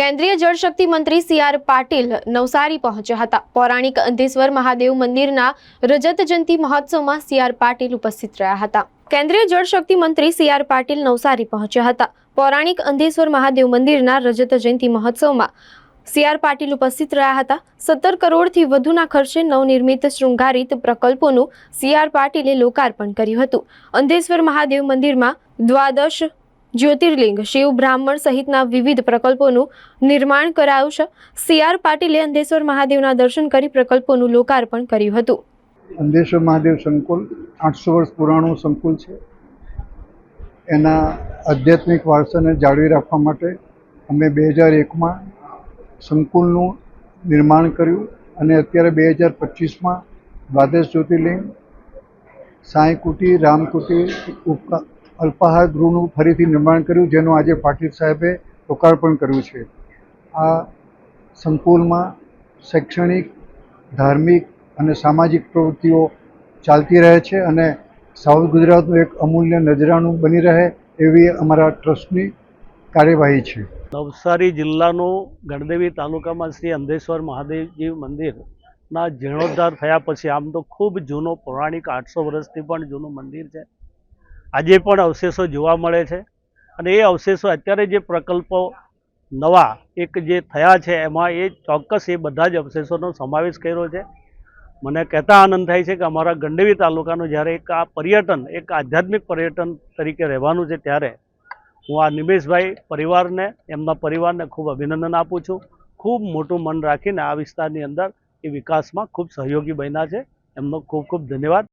કેન્દ્રીય જળશક્તિ મંત્રી C R Patil Navsari પહોંચ્યા હતા. પૌરાણિક અંધેશ્વર મહાદેવ મંદિરના રજત જયંતિ મહોત્સવમાં સી આર પાટીલ ઉપસ્થિત રહ્યા હતા. કેન્દ્રીય જળશક્તિ મંત્રી સી આર પાટીલ નવસારી પહોંચ્યા હતા. પૌરાણિક અંધેશ્વર મહાદેવ મંદિરના રજત જયંતિ મહોત્સવમાં સી આર પાટીલ ઉપસ્થિત રહ્યા હતા. સત્તર કરોડથી વધુના ખર્ચે નવનિર્મિત શૃંગારિત પ્રકલ્પોનું સી આર પાટીલે લોકાર્પણ કર્યું હતું. અંધેશ્વર મહાદેવ મંદિરમાં દ્વાદશ જ્યોતિર્લિંગ શિવ બ્રાહ્મણ સહિતના વિવિધ પ્રકલ્પોનું નિર્માણ કરાયું છે. સી આર પાટીલે અંધેશ્વર મહાદેવના દર્શન કરી પ્રકલ્પોનું લોકાર્પણ કર્યું હતું. અંધેશ્વર મહાદેવ સંકુલ આઠસો વર્ષ પુરાણું સંકુલ છે. એના આધ્યાત્મિક વારસાને જાળવી રાખવા માટે અમે બે હજાર એકમાં સંકુલનું નિર્માણ કર્યું અને અત્યારે બે હજાર પચીસમાં દ્વાદશ જ્યોતિર્લિંગ સાંઈ કુટી રામકુટી અલ્પાહાર ગૃહનું ફરીથી નિર્માણ કર્યું, જેનું આજે પાટીલ સાહેબે લોકાર્પણ કર્યું છે. આ સંકુલમાં શૈક્ષણિક, ધાર્મિક અને સામાજિક પ્રવૃત્તિઓ ચાલતી રહે છે અને સાઉથ ગુજરાતનું એક અમૂલ્ય નજરાણું બની રહે એવી અમારા ટ્રસ્ટની કાર્યવાહી છે. નવસારી જિલ્લાનો ગણદેવી તાલુકામાં શ્રી અંધેશ્વર મહાદેવજી મંદિરના જીર્ણોદ્ધાર થયા પછી આમ તો ખૂબ જૂનો પૌરાણિક આઠસો વર્ષથી પણ જૂનું મંદિર છે. આજે પણ અવશેષો જોવા મળે છે. અને એ અવશેષો અત્યારે જે પ્રકલ્પો નવા એક જે થયા છે, એમાં એ ચોક્કસ એ બધા જ અવશેષોનો સમાવેશ કર્યો છે. મને કહેતા આનંદ થાય છે કે અમારા ગંડેવી તાલુકાનું જ્યારે એક આ પર્યટન, એક આધ્યાત્મિક પર્યટન તરીકે રહેવાનું છે ત્યારે હું આ નિમેશભાઈ પરિવારને, એમના પરિવારને ખૂબ અભિનંદન આપું છું. ખૂબ મોટું મન રાખીને આ વિસ્તારની અંદર એ વિકાસમાં ખૂબ સહયોગી બન્યા છે. એમનો ખૂબ ખૂબ ધન્યવાદ.